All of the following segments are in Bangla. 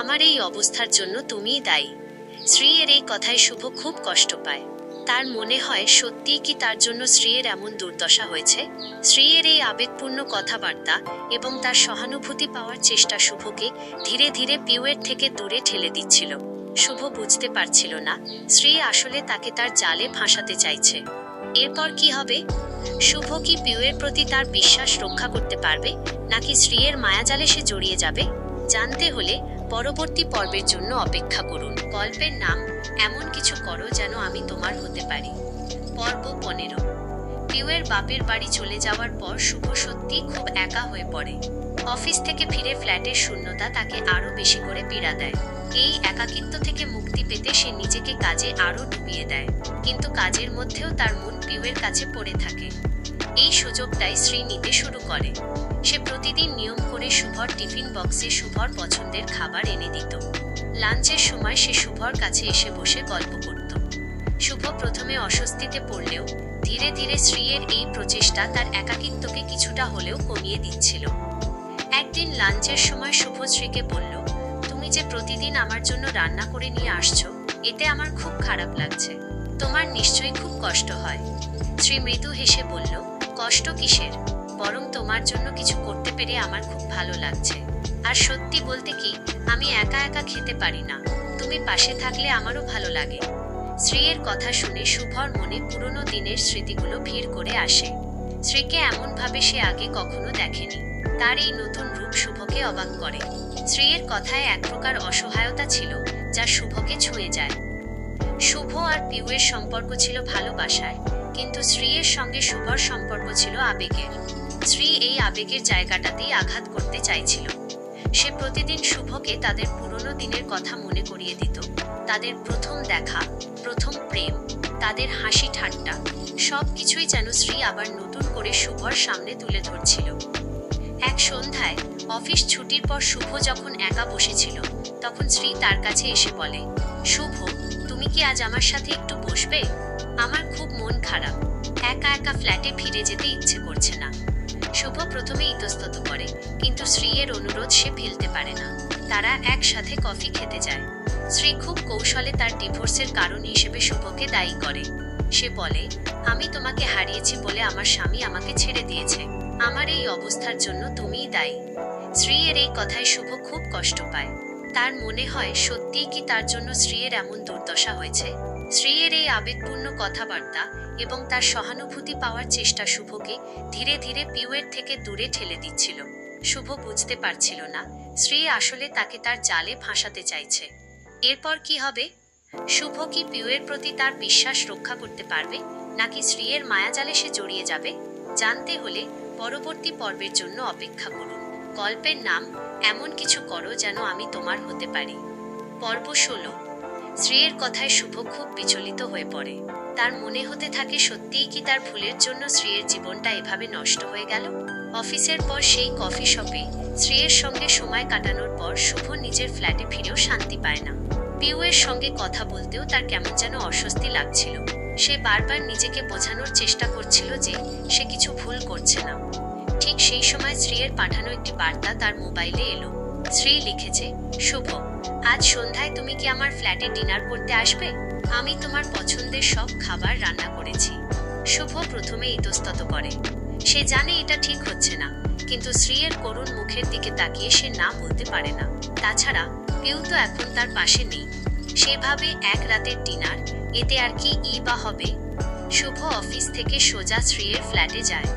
আমার এই অবস্থার জন্য তুমিই দায়ী। শ্রীয়ের এই কথায় শুভ খুব কষ্ট পায়। তার মনে হয়, সত্যিই কি তার জন্য শ্রীয়ের এমন দুর্দশা হয়েছে? শ্রীয়ের এই আবেগপূর্ণ কথাবার্তা এবং তার সহানুভূতি পাওয়ার চেষ্টা শুভকে ধীরে ধীরে পিউয়ের থেকে দূরে ঠেলে দিচ্ছিল। শুভ বুঝতে পারছিল না, শ্রী আসলে তাকে তার জালে ফাঁসাতে চাইছে। এরপর কি হবে? শুভ কি পিউয়ের প্রতি তার বিশ্বাস রক্ষা করতে পারবে, নাকি শ্রীয়ের মায়াজালে সে জড়িয়ে যাবে? জানতে হলে পরবর্তী পর্বের জন্য অপেক্ষা করুন। গল্পের নাম, এমন কিছু করো যেন আমি তোমার হতে পারি। পর্ব পনেরো। পিউয়ের বাপের বাড়ি চলে যাওয়ার পর শুভ সত্যি খুব একা হয়ে পড়ে। অফিস থেকে ফিরে ফ্ল্যাটের শূন্যতা তাকে আরও বেশি করে পীড়া দেয়। এই একাকিত্ব থেকে মুক্তি পেতে সে নিজেকে কাজে আরও ডুবিয়ে দেয়। কিন্তু কাজের মধ্যেও তার মন পিউয়ের কাছে পড়ে থাকে। এই সুযোগটাই শ্রী নিতে শুরু করে। সে প্রতিদিন নিয়ম করে শুভর টিফিন বক্সে শুভর পছন্দের খাবার এনে দিত। লাঞ্চের সময় সে শুভর কাছে এসে বসে গল্প করত। শুভ প্রথমে অস্বস্তিতে পড়লেও ধীরে ধীরে শ্রীয়ের এই প্রচেষ্টা তার একাকিত্বকে কিছুটা হলেও কমিয়ে দিচ্ছিল। একদিন লাঞ্চের সময় শুভশ্রীকে বলল, তুমি যে প্রতিদিন আমার জন্য রান্না করে নিয়ে আসছো, এতে আমার খুব খারাপ লাগছে। তোমার নিশ্চয়ই খুব কষ্ট হয়। শ্রী মৃদু হেসে বলল, কষ্ট কিসের? বরং তোমার জন্য কিছু করতে পেরে আমার খুব ভালো লাগছে। আর সত্যি বলতে কি, আমি একা একা খেতে পারি না। তুমি পাশে থাকলে আমারও ভালো লাগে। শ্রীয়ের কথা শুনে শুভর মনে পুরনো দিনের স্মৃতিগুলো ভিড় করে আসে। শ্রীকে এমনভাবে সে আগে কখনো দেখেনি। তার এই নতুন রূপ শুভকে অবাক করে। শ্রীয়ের কথায় এক প্রকার অসহায়তা ছিল, যা শুভকে ছুঁয়ে যায়। শুভ আর পিউয়ের সম্পর্ক ছিল ভালোবাসার, কিন্তু শ্রীয়ের সঙ্গে শুভর সম্পর্ক ছিল আবেগের। শ্রী এই আবেগের জায়গাটাতেই আঘাত করতে চাইছিল। সে প্রতিদিন শুভকে তাদের পুরনো দিনের কথা মনে করিয়ে দিত। তাদের প্রথম দেখা, প্রথম প্রেম, তাদের হাসি ঠাট্টা, সব কিছুই যেন শ্রী আবার নতুন করে শুভর সামনে তুলে ধরছিল। এক সন্ধ্যায়, অফিস ছুটির পর শুভ যখন একা বসেছিল, তখন শ্রী তার কাছে এসে বলে, শুভ, তুমি কি আজ আমার সাথে একটু বসবে? আমার খুব মন খারাপ। একা একা ফ্ল্যাটে ফিরে যেতে ইচ্ছে করছে না। শুভ প্রথমে ইতস্তত করে, কিন্তু শ্রীয়ের অনুরোধ সে ফেলতে পারে না। তারা একসাথে কফি খেতে যায়। শ্রী খুব কৌশলে তার ডিভোর্সের কারণ হিসেবে শুভকে দায়ী করে। সে বলে, আমি তোমাকে হারিয়েছি বলে আমার স্বামী আমাকে ছেড়ে দিয়েছে। আমার এই অবস্থার জন্য তুমিই দায়ী। শ্রীয়ের এই কথায় শুভ খুব কষ্ট পায়। তার মনে হয়, সত্যিই কি তার জন্য শ্রীয়ের এমন দুর্দশা হয়েছে? শ্রীয়ের এই আবেগপূর্ণ কথাবার্তা এবং তার সহানুভূতি পাওয়ার চেষ্টা শুভকে ধীরে ধীরে পিউয়ের থেকে দূরে ঠেলে দিচ্ছিল। শুভ বুঝতে পারছিল না, শ্রী আসলে তাকে তার জালে ফাঁসাতে চাইছে। এরপর কি হবে? শুভ কি পিউয়ের প্রতি তার বিশ্বাস রক্ষা করতে পারবে, নাকি শ্রীয়ের মায়াজালে সে জড়িয়ে যাবে? জানতে হলে পরবর্তী পর্বের জন্য অপেক্ষা করুন। গল্পের নাম, এমন কিছু করো যেন আমি তোমার হতে পারি পর্ব ষোলো। শ্রীয়ের কথায় শুভ খুব বিচলিত হয়ে পড়ে। তার মনে হতে থাকে সত্যিই কি তার ভুলের জন্য শ্রীয়ের জীবনটা এভাবে নষ্ট হয়ে গেল? অফিসের পর সেই কফি শপে শ্রীয়ের সঙ্গে সময় কাটানোর পর শুভ নিজের ফ্ল্যাটে ফিরেও শান্তি পায় না। পিউয়ের সঙ্গে কথা বলতেও তার কেমন যেন অস্বস্তি লাগছিল। সে বারবার নিজেকে বোঝানোর চেষ্টা করছিল যে সে কিছু ভুল করছে না। ঠিক সেই সময় শ্রীয়ের পাঠানো একটি বার্তা তার মোবাইলে এলো। শ্রী লিখেছে, শুভ, আজ সন্ধ্যায় তুমি কি আমার ফ্ল্যাটে ডিনার করতে আসবে? আমি তোমার পছন্দের সব খাবার রান্না করেছি। শুভ প্রথমে ইতস্তত করে। সে জানে এটা ঠিক হচ্ছে না, কিন্তু শ্রীয়ের করুণ মুখের দিকে তাকিয়ে সে না বলতে পারে না। তাছাড়া কেউ তো এখন তার পাশে নেই। সেভাবে এক রাতের ডিনার, এতে আর কি ই বা হবে? শুভ অফিস থেকে সোজা শ্রীয়ের ফ্ল্যাটে যায়।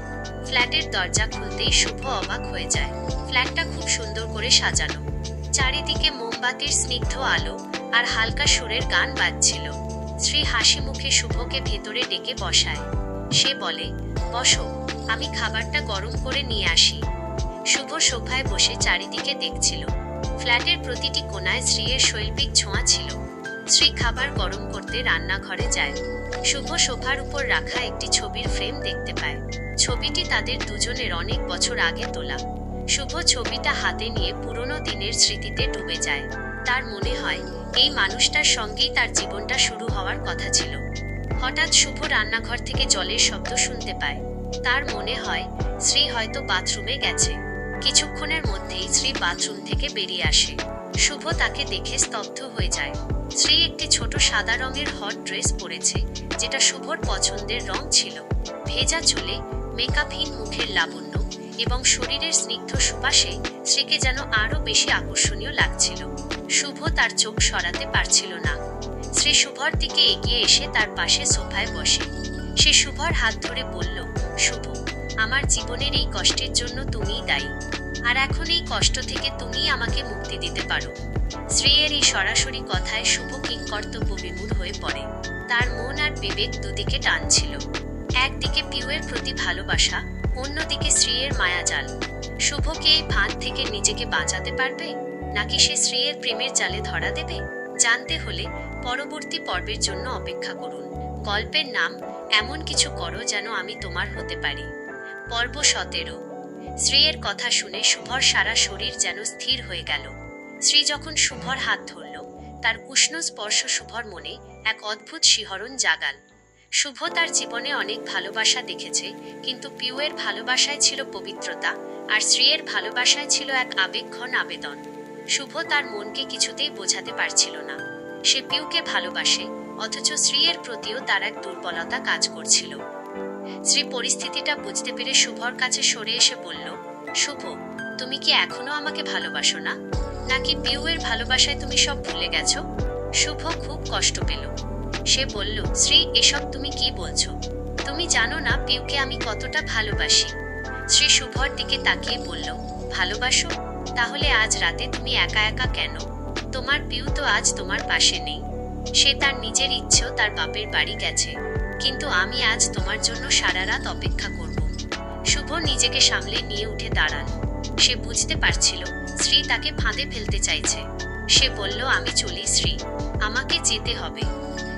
ফ্ল্যাটের দরজা খুলতেই শুভ অবাক হয়ে যায়। ফ্ল্যাটটা খুব সুন্দর করে সাজানো। চারিদিকে মোমবাতির স্নিগ্ধ আলো আর হালকা সুরের গান বাজছিল। শ্রী হাসি মুখে শুভকে ভেতরে ডেকে বসায়। সে বলে, বসো, আমি খাবারটা গরম করে নিয়ে আসি। শুভ সোফায় বসে চারিদিকে দেখছিল। ফ্ল্যাটের প্রতিটি কোনায় শ্রীয়ের শৈল্পিক ছোঁয়া ছিল। শ্রী খাবার গরম করতে রান্নাঘরে যায়। শুভ সোফার উপর রাখা একটি ছবির ফ্রেম দেখতে পায়। ছবিটি তাদের দুজনের অনেক বছর আগে তোলা। শুভ ছবিটা হাতে নিয়ে পুরনো দিনের স্মৃতিতে ডুবে যায়। তার মনে হয়, এই মানুষটার সঙ্গেই তার জীবনটা শুরু হওয়ার কথা ছিল। হঠাৎ শুভ রান্নাঘর থেকে জলের শব্দ শুনতে পায়। তার মনে হয়, শ্রী হয়তো বাথরুমে গেছে। কিছুক্ষণের মধ্যেই শ্রী বাথরুম থেকে বেরিয়ে আসে। শুভ তাকে দেখে স্তব্ধ হয়ে যায়। শ্রী একটি ছোট সাদা রঙের হট ড্রেস পরেছে, যেটা শুভর পছন্দের রং ছিল। ভেজা চুলে মেকআপহীন মুখের লাবণ্য এবং শরীরের স্নিগ্ধ সুবাসে শ্রীকে যেন আরও বেশি আকর্ষণীয় লাগছিল। শুভ তার চোখ সরাতে পারছিল না। শ্রী শুভর দিকে এগিয়ে এসে তার পাশে সোফায় বসে। সে শুভর হাত ধরে বলল, শুভ, আমার জীবনের এই কষ্টের জন্য তুমিই দায়ী। আর এখন এই কষ্ট থেকে তুমিই আমাকে মুক্তি দিতে পারো। শ্রীয়ের এই সরাসরি কথায় শুভ কিংকর্তব্য বিমূঢ় হয়ে পড়ে। তার মন আর বিবেক দুদিকে টানছিল। একদিকে পিউয়ের প্রতি ভালোবাসা, অন্যদিকে শ্রীয়ের মায়াজাল। শুভকে এই ফাঁদ থেকে নিজেকে বাঁচাতে পারবে? নাকি সে শ্রীয়ের প্রেমের জালে ধরা দেবে? জানতে হলে পরবর্তী পর্বের জন্য অপেক্ষা করুন। গল্পের নাম, এমন কিছু করো যেন আমি তোমার হতে পারি পর্ব সতেরো। শ্রীয়ের কথা শুনে শুভর সারা শরীর যেন স্থির হয়ে গেল। শ্রী যখন শুভর হাত ধরল, তার উষ্ণ স্পর্শ শুভর মনে এক অদ্ভুত শিহরণ জাগাল। শুভ তার জীবনে অনেক ভালোবাসা দেখেছে, কিন্তু পিউয়ের ভালোবাসায় ছিল পবিত্রতা, আর শ্রীয়ের ভালোবাসায় ছিল এক আবেগঘন আবেদন। শুভ তার মনকে কিছুতেই বোঝাতে পারছিল না। সে পিউকে ভালোবাসে, অথচ শ্রীয়ের প্রতিও তার এক দুর্বলতা কাজ করছিল। শ্রী পরিস্থিতিটা বুঝতে পেরে শুভর কাছে সরে এসে বলল, শুভ, তুমি কি এখনও আমাকে ভালোবাসো না? নাকি পিউয়ের ভালোবাসায় তুমি সব ভুলে গেছো? শুভ খুব কষ্ট পেল। সে বলল, শ্রী, এসব তুমি কি বলছো? তুমি জানো না পিউকে আমি কতটা ভালোবাসি? শ্রী শুভর দিকে তাকিয়ে বলল, ভালোবাসো? তাহলে আজ রাতে তুমি একা একা কেন? তোমার পিউ তো আজ তোমার পাশে নেই। সে তার নিজের ইচ্ছেও তার বাপের বাড়ি গেছে। কিন্তু আমি আজ তোমার জন্য সারা রাত অপেক্ষা করব। শুভ নিজেকে সামলে নিয়ে উঠে দাঁড়ান। সে বুঝতে পারছিল, শ্রী তাকে ফাঁদে ফেলতে চাইছে। সে বলল, আমি চলি, শ্রী। আমাকে যেতে হবে।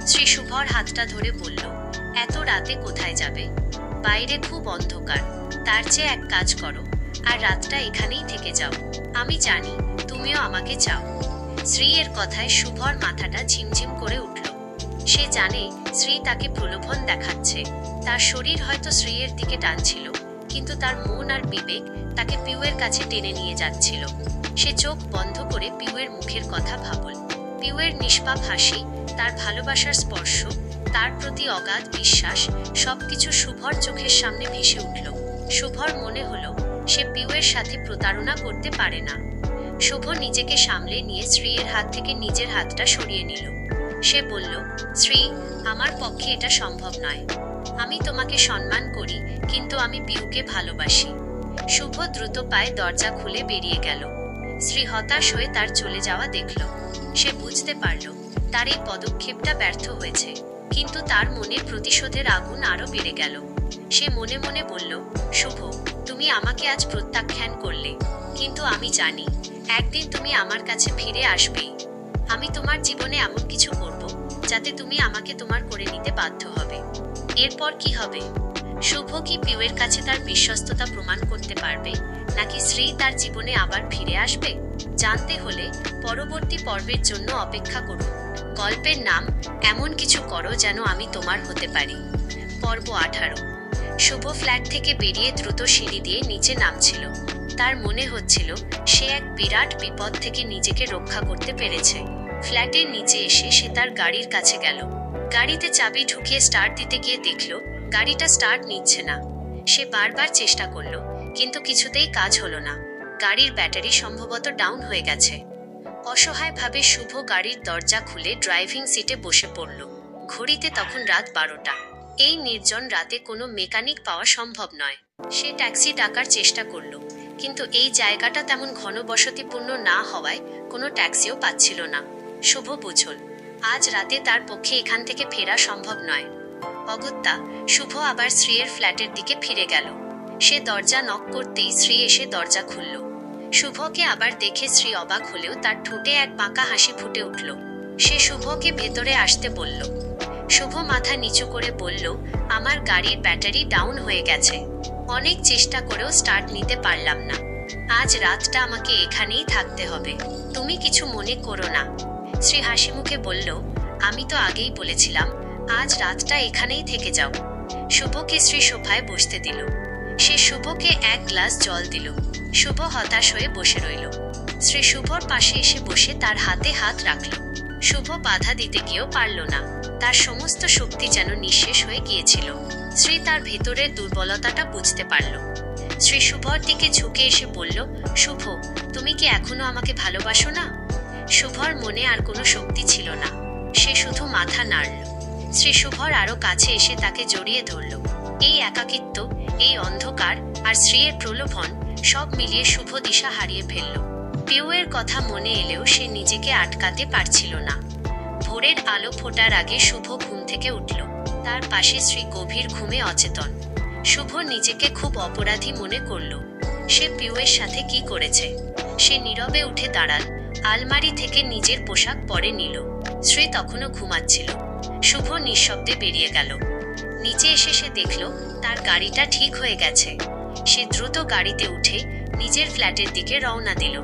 শ্রী শুভর হাতটা ধরে বলল, এত রাতে কোথায় যাবে? বাইরে খুব অন্ধকার। তার চেয়ে এক কাজ করো, আর রাতটা এখানেই থেকে যাও। আমি জানি তুমিও আমাকে চাও। শ্রী এর কথায় শুভর মাথাটা ঝিমঝিম করে উঠল। সে জানে শ্রী তাকে প্রলোভন দেখাচ্ছে। তার শরীর হয়তো শ্রীয়ের দিকে টানছিল, কিন্তু তার মন আর বিবেক তাকে পিউয়ের কাছে টেনে নিয়ে যাচ্ছিল। সে চোখ বন্ধ করে পিউয়ের মুখের কথা ভাবল। পিউয়ের নিষ্পাপ হাসি, তার ভালোবাসার স্পর্শ, তার প্রতি অগাধ বিশ্বাস, সবকিছু শুভর চোখের সামনে ভেসে উঠল। শুভর মনে হলো, সে পিউয়ের সাথে প্রতারণা করতে পারে না। শুভ নিজেকে সামলে নিয়ে শ্রীয়ের হাত থেকে নিজের হাতটা সরিয়ে নিল। সে বলল, শ্রী, আমার পক্ষে এটা সম্ভব নয়। আমি তোমাকে সম্মান করি, কিন্তু আমি পিউকে ভালোবাসি। শুভ দ্রুত পায়ে দরজা খুলে বেরিয়ে গেল। শ্রী হতাশ হয়ে তার চলে যাওয়া দেখল। সে বুঝতে পারল, তার এই পদক্ষেপটা ব্যর্থ হয়েছে। কিন্তু তার মনে প্রতিশোধের আগুন আরও বেড়ে গেল। সে মনে মনে বলল, শুভ, তুমি আমাকে আজ প্রত্যাখ্যান করলে, কিন্তু আমি জানি, একদিন তুমি আমার কাছে ফিরে আসবেই। আমি তোমার জীবনে এমন কিছু করব, যাতে তুমি আমাকে তোমার করে নিতে বাধ্য হবে। এরপর কি হবে? শুভ কি পিউয়ের কাছে তার বিশ্বস্ততা প্রমাণ করতে পারবে? নাকি শ্রী তার জীবনে আবার ফিরে আসবে? জানতে হলে পরবর্তী পর্বের জন্য অপেক্ষা করুন। গল্পের নাম, এমন কিছু করো যেন আমি তোমার হতে পারি। পর্ব আঠারো। শুভ ফ্ল্যাট থেকে বেরিয়ে দ্রুত সিঁড়ি দিয়ে নিচে নামছিল। তার মনে হচ্ছিল, সে এক বিরাট বিপদ থেকে নিজেকে রক্ষা করতে পেরেছে। ফ্ল্যাটের নিচে এসে সে তার গাড়ির কাছে গেল। গাড়িতে চাবি ঢুকিয়ে স্টার্ট দিতে গিয়ে দেখল, গাড়িটা স্টার্ট নিচ্ছে না। সে বারবার চেষ্টা করল, কিন্তু কিছুতেই কাজ হলো না। গাড়ির ব্যাটারি সম্ভবত ডাউন হয়ে গেছে। অসহায়ভাবে শুভ গাড়ির দরজা খুলে ড্রাইভিং সিটে বসে পড়ল। ঘড়িতে তখন রাত বারোটা। এই নির্জন রাতে কোনো মেকানিক পাওয়া সম্ভব নয়। সে ট্যাক্সি ডাকার চেষ্টা করল, কিন্তু এই জায়গাটা তেমন ঘনবসতিপূর্ণ না হওয়ায় কোনো ট্যাক্সিও পাচ্ছিল না। শুভ বুঝল আজ রাতে তার পক্ষে এখান থেকে ফেরা সম্ভব নয়। অগত্যা, শুভ আবার শ্রীয়ের ফ্ল্যাটের দিকে ফিরে গেল। সে দরজা নক করতেই শ্রী এসে দরজা খুলল। শুভকে আবার দেখে শ্রী অবাক হলেও তার ঠোঁটে এক বাঁকা হাসি ফুটে উঠল। সে শুভকে ভেতরে আসতে বলল। শুভ মাথা নিচু করে বলল, আমার গাড়ির ব্যাটারি ডাউন হয়ে গেছে। অনেক চেষ্টা করেও স্টার্ট নিতে পারলাম না। আজ রাতটা আমাকে এখানেই থাকতে হবে। তুমি কিছু মনে করো না। শ্রী হাসি মুখে বলল, আমি তো আগেই বলেছিলাম, আজ রাতটা এখানেই থেকে যাও। শুভকে শ্রী সোফায় বসতে দিল। সে শুভকে এক গ্লাস জল দিল। শুভ হতাশ হয়ে বসে রইল। শ্রী শুভর পাশে এসে বসে তার হাতে হাত রাখল। শুভ বাধা দিতে গিয়েও পারল না। তার সমস্ত শক্তি যেন নিঃশেষ হয়ে গিয়েছিল। শ্রী তার ভেতরের দুর্বলতাটা বুঝতে পারল। শ্রী শুভর দিকে ঝুঁকে এসে বলল, শুভ, তুমি কি এখনও আমাকে ভালোবাসো না? শুভর মনে আর কোনো শক্তি ছিল না। সে শুধু মাথা নাড়ল। শ্রী শুভর আরও কাছে এসে তাকে জড়িয়ে ধরল। এই একাকিত্ব, এই অন্ধকার আর শ্রীয়ের প্রলোভন সব মিলিয়ে শুভ দিশা হারিয়ে ফেলল। পিউয়ের কথা মনে এলেও সে নিজেকে আটকাতে পারছিল না। ভোরের আলো ফোটার আগে শুভ ঘুম থেকে উঠল। তার পাশে শ্রী গভীর ঘুমে অচেতন। শুভ নিজেকে খুব অপরাধী মনে করল। সে পিউয়ের সাথে কি করেছে? সে নীরবে উঠে দাঁড়াল আলমারি থেকে নিজের পোশাক পরে নিল। শ্রী তখনও ঘুমাচ্ছিল। শুভ নিঃশব্দে বেরিয়ে গেল। নিচে এসে সে দেখল, তার গাড়িটা ঠিক হয়ে গেছে। সে দ্রুত গাড়িতে উঠে নিজের ফ্ল্যাটের দিকে রওনা দিল।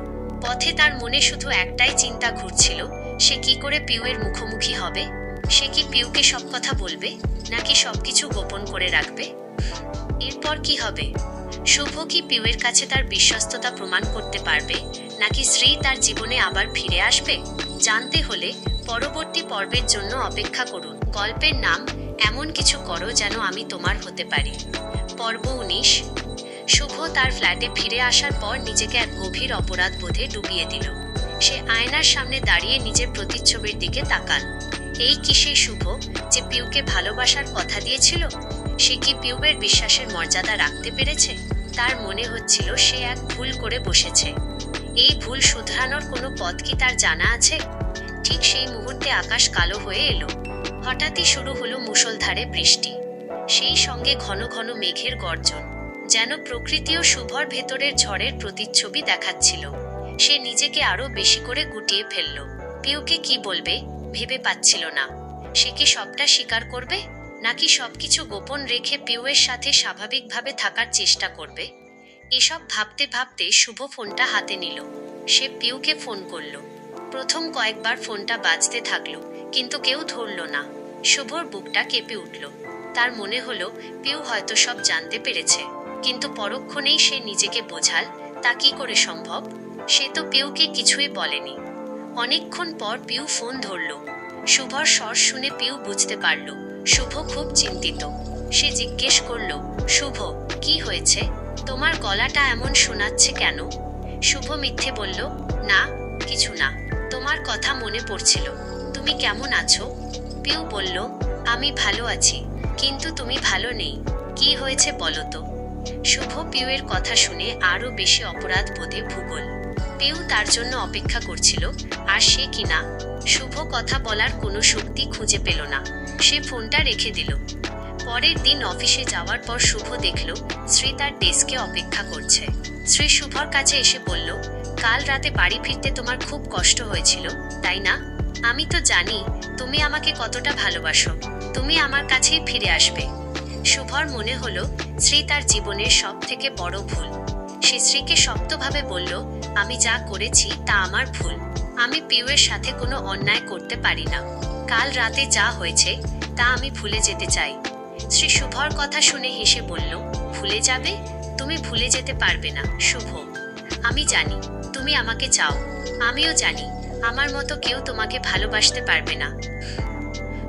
পথে তার মনে শুধু একটাই চিন্তা ঘুরছিল, সে কি করে পিউয়ের মুখোমুখি হবে? সে কি পিউকে সব কথা বলবে, নাকি সবকিছু গোপন করে রাখবে? এরপর কি হবে? শুভ কি পিউয়ের কাছে তার বিশ্বস্ততা প্রমাণ করতে পারবে নাকি শ্রী তার জীবনে আবার ফিরে আসবে? জানতে হলে পরবর্তী পর্বের জন্য অপেক্ষা করুন। গল্পের নাম, এমন কিছু করো যেন আমি তোমার হতে পারি। পর্ব উনিশ। শুভ তার ফ্ল্যাটে ফিরে আসার পর নিজেকে এক গভীর অপরাধ বোধে ডুবিয়ে দিল। সে আয়নার সামনে দাঁড়িয়ে নিজের প্রতিচ্ছবির দিকে তাকাল। এই কি সেই শুভ যে পিউকে ভালোবাসার কথা দিয়েছিল? সে কি পিউবের বিশ্বাসের মর্যাদা রাখতে পেরেছে? তার মনে হচ্ছিল সে এক ভুল করে বসেছে। এই ভুল শুধরানোর কোনো পথ কি তার জানা আছে? ঠিক সেই মুহূর্তে আকাশ কালো হয়ে এলো। হঠাৎই শুরু হলো মুষলধারে বৃষ্টি। সেই সঙ্গে ঘন ঘন মেঘের গর্জন, যেন প্রকৃতি ও শুভর ভেতরের ঝড়ের প্রতিচ্ছবি দেখাচ্ছিল। সে নিজেকে আরও বেশি করে গুটিয়ে ফেলল। পিউকে কি বলবে, ভেবে পাচ্ছিল না। সে কি সবটা স্বীকার করবে, নাকি সবকিছু গোপন রেখে পিউয়ের সাথে স্বাভাবিকভাবে থাকার চেষ্টা করবে? এসব ভাবতে ভাবতে শুভ ফোনটা হাতে নিল। সে পিউকে ফোন করল। প্রথম কয়েকবার ফোনটা বাজতে থাকল, কিন্তু কেউ ধরল না। শুভর বুকটা কেঁপে উঠল। তার মনে হলো, পিউ হয়তো সব জানতে পেরেছে, কিন্তু পরক্ষণেই সে নিজেকে বোঝাল, তা কি করে সম্ভব? সে তো পিউকে কিছুই বলেনি। অনেকক্ষণ পর পিউ ফোন ধরল। শুভর স্বর শুনে পিউ বুঝতে পারল, শুভ খুব চিন্তিত। সে জিজ্ঞেস করল, শুভ, কি হয়েছে? তোমার গলাটা এমন শোনাচ্ছে কেন? শুভ মিথ্যে বলল, না, কিছু না। তোমার কথা মনে পড়ছিল। তুমি কেমন আছো? পিউ বলল, আমি ভালো আছি, কিন্তু তুমি ভালো নেই। কি হয়েছে বলো তো? শুভ পিউয়ের কথা শুনে আরও বেশি অপরাধ বোধে ভূগোল। পিউ তার জন্য অপেক্ষা করছিল, আর সে কিনা শুভ কথা বলার কোনো শক্তি খুঁজে পেল না। সে ফোনটা রেখে দিল পরের দিন অফিসে যাওয়ার পর শুভ দেখল, শ্রী তার ডেস্কে অপেক্ষা করছে। শ্রী শুভর কাছে এসে বলল, কাল রাতে বাড়ি ফিরতে তোমার খুব কষ্ট হয়েছিল, তাই না? আমি তো জানি, তুমি আমাকে কতটা ভালোবাসো। তুমি আমার কাছেই ফিরে আসবে। শুভর মনে হলো, শ্রী তার জীবনের সব থেকে বড় ভুল। সে শ্রীকে শক্তভাবে বলল, আমি যা করেছি, তা আমার ভুল। আমি পিউয়ের সাথে কোনো অন্যায় করতে পারি না। কাল রাতে যা হয়েছে, তা আমি ভুলে যেতে চাই। শ্রী শুভর কথা শুনে হেসে বলল, ভুলে যাবে? তুমি ভুলে যেতে পারবে না, শুভ। আমি জানি, তুমি আমাকে চাও। আমিও জানি, আমার মতো কেউ তোমাকে ভালোবাসতে পারবে না।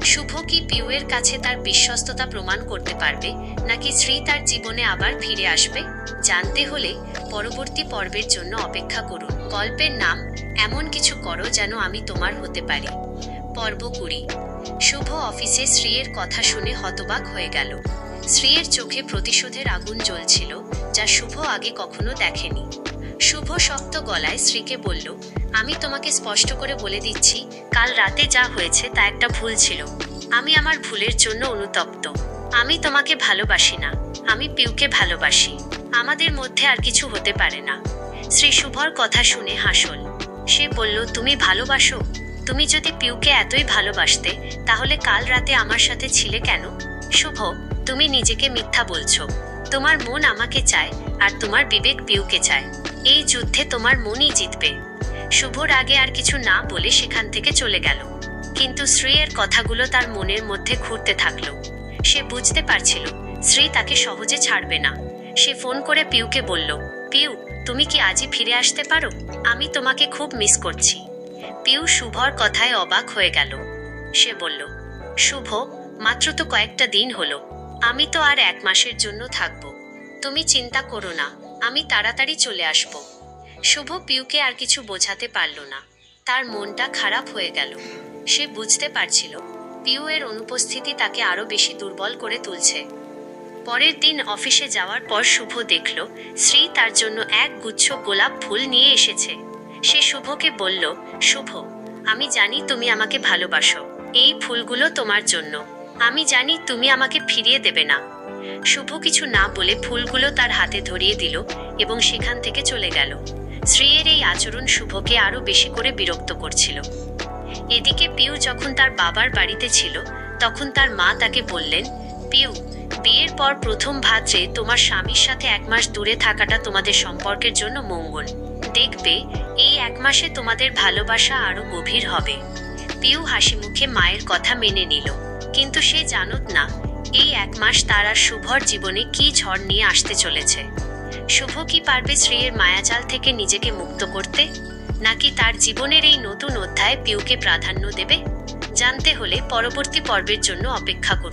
শুভ কি পিউয়ের কাছে তার বিশ্বস্ততা প্রমাণ করতে পারবে, নাকি শ্রী তার জীবনে আবার ফিরে আসবে? জানতে হলে পরবর্তী পর্বের জন্য অপেক্ষা করুন। গল্পের নাম, এমন কিছু করো যেন আমি তোমার হতে পারি পর্ব কুড়ি। শুভ অফিসে শ্রীয়ের কথা শুনে হতবাক হয়ে গেল। শ্রীয়ের চোখে প্রতিশোধের আগুন জ্বলছিল, যা শুভ আগে কখনো দেখেনি। শুভ শক্ত গলায় শ্রীকে বলল, আমি তোমাকে স্পষ্ট করে বলে দিচ্ছি, কাল রাতে যা হয়েছে তা একটা ভুল ছিল। আমি আমার ভুলের জন্য অনুতপ্ত। আমি তোমাকে ভালোবাসি না। আমি পিউকে ভালোবাসি। আমাদের মধ্যে আর কিছু হতে পারে না। শ্রী শুভর কথা শুনে হাসল। সে বলল, তুমি ভালোবাসো? তুমি যদি পিউকে এতই ভালোবাসতে, তাহলে কাল রাতে আমার সাথে ছিলে কেন? শুভ, তুমি নিজেকে মিথ্যা বলছো। তোমার মন আমাকে চায়, আর তোমার বিবেক পিউকে চায়। এই যুদ্ধে তোমার মনই জিতবে। শুভর আগে আর কিছু না বলে সেখান থেকে চলে গেল। কিন্তু শ্রীয়ের কথাগুলো তার মনের মধ্যে ঘুরতে থাকল। সে বুঝতে পারছিল, শ্রী তাকে সহজে ছাড়বে না। সে ফোন করে পিউকে বলল, পিউ, তুমি কি আজই ফিরে আসতে পারো? আমি তোমাকে খুব মিস করছি। পিউ শুভর কথায় অবাক হয়ে গেল। সে বলল, শুভ, মাত্র তো কয়েকটা দিন হলো। আমি তো আর এক মাসের জন্য থাকব। তুমি চিন্তা করো না, আমি তাড়াতাড়ি চলে আসব শুভ পিউকে আর কিছু বোঝাতে পারল না। তার মনটা খারাপ হয়ে গেল। সে বুঝতে পারছিল, পিউ এর অনুপস্থিতি তাকে আরও বেশি দুর্বল করে তুলছে। পরের দিন অফিসে যাওয়ার পর শুভ দেখল শ্রী তার জন্য এক গুচ্ছ গোলাপ ফুল নিয়ে এসেছে। সে শুভকে বলল, শুভ, আমি জানি তুমি আমাকে ভালোবাসো। এই ফুলগুলো তোমার জন্য। আমি জানি তুমি আমাকে ফিরিয়ে দেবে না। শুভ কিছু না বলে ফুলগুলো তার হাতে ধরিয়ে দিল এবং সেখান থেকে চলে গেল। শ্রীয়ের এই আচরণ শুভকে আরও বেশি করে বিরক্ত করছিল। এদিকে পিউ যখন তার বাবার বাড়িতে ছিল, তখন তার মা তাকে বললেন, পিউ, বিয়ের পর প্রথম ভাদ্রে তোমার স্বামীর সাথে এক মাস দূরে থাকাটা তোমাদের সম্পর্কের জন্য মঙ্গল। দেখবে এই এক মাসে তোমাদের ভালোবাসা আরও গভীর হবে। পিউ হাসি মুখে মায়ের কথা মেনে নিল। কিন্তু সে জানত না, এই এক মাস তার আর শুভর জীবনে কি ঝড় নিয়ে আসতে চলেছে। শুভ কি পারবে শ্রীয়ের মায়াজাল থেকে নিজেকে মুক্ত করতে? নাকি তার জীবনের এই নতুন অধ্যায় পিউকে প্রাধান্য দেবে? জানতে হলে পরবর্তী পর্বের জন্য অপেক্ষা করুন।